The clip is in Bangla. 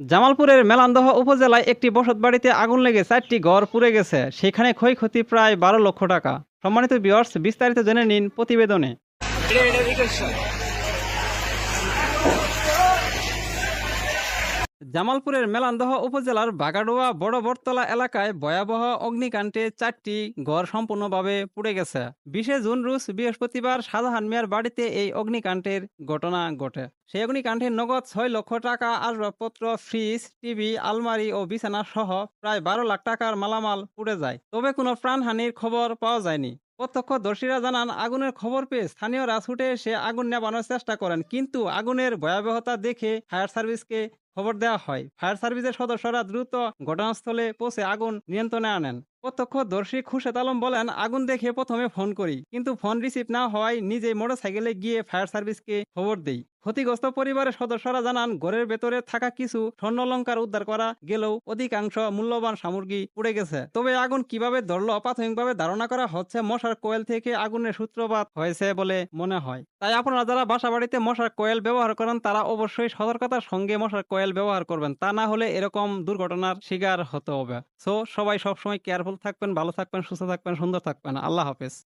জামালপুরের মেলান্দহ উপজেলায় একটি বসত বাড়িতে আগুন লেগে চারটি ঘর পুড়ে গেছে। সেখানে ক্ষয়ক্ষতি প্রায় বারো লক্ষ টাকা। সম্মানিত বিয়ার্স বিস্তারিত জেনে নিন প্রতিবেদনে। জামালপুরের মেলান্দহ উপজেলার বাগাডোয়া বড় বটতলা এলাকায় ভয়াবহ অগ্নিকাণ্ডে চারটি ঘর সম্পূর্ণভাবে পুড়ে গেছে। বিশে জুন রুজ বৃহস্পতিবার শাহজাহান মিয়ার বাড়িতে এই অগ্নিকাণ্ডের ঘটনা ঘটে। সেই অগ্নিকাণ্ডে নগদ ছয় লক্ষ টাকা, আসবাবপত্র, ফ্রিজ, টিভি, আলমারি ও বিছানা সহ প্রায় বারো লাখ টাকার মালামাল পুড়ে যায়। তবে কোনো প্রাণহানির খবর পাওয়া যায়নি। প্রত্যক্ষদর্শীরা জানান, আগুনের খবর পেয়ে স্থানীয়রা ছুটে এসে আগুন নেভানোর চেষ্টা করেন, কিন্তু আগুনের ভয়াবহতা দেখে ফায়ার সার্ভিসকে খবর দেওয়া হয়। ফায়ার সার্ভিসের সদস্যরা দ্রুত ঘটনাস্থলে পৌঁছে আগুন নিয়ন্ত্রণে আনেন। প্রত্যক্ষদর্শী খুরশেদ আলম বলেন, আগুন দেখে প্রথমে ফোন করি, কিন্তু ফোন রিসিভ না হওয়ায় নিজেই মোটরসাইকেলে গিয়ে ফায়ার সার্ভিসকে খবর দেই। ক্ষতিগ্রস্ত পরিবারের সদস্যরা জানান, ঘরের ভেতরে থাকা কিছু স্বর্ণলঙ্কার উদ্ধার করা গেলেও অধিকাংশ মূল্যবান সামগ্রী পুড়ে গেছে। তবে আগুন কীভাবে ধরল প্রাথমিকভাবে ধারণা করা হচ্ছে মশার কোয়েল থেকে আগুনের সূত্রপাত হয়েছে বলে মনে হয়। তাই আপনারা যারা বাসা বাড়িতে মশার কোয়েল ব্যবহার করেন, তারা অবশ্যই সতর্কতার সঙ্গে মশার কোয়েল ব্যবহার করবেন, তা না হলে এরকম দুর্ঘটনার শিকার হতে হবে। সো সবাই সবসময় কেয়ারফুল থাকবেন, ভালো থাকবেন, সুস্থ থাকবেন, সুন্দর থাকবেন। আল্লাহ হাফেজ।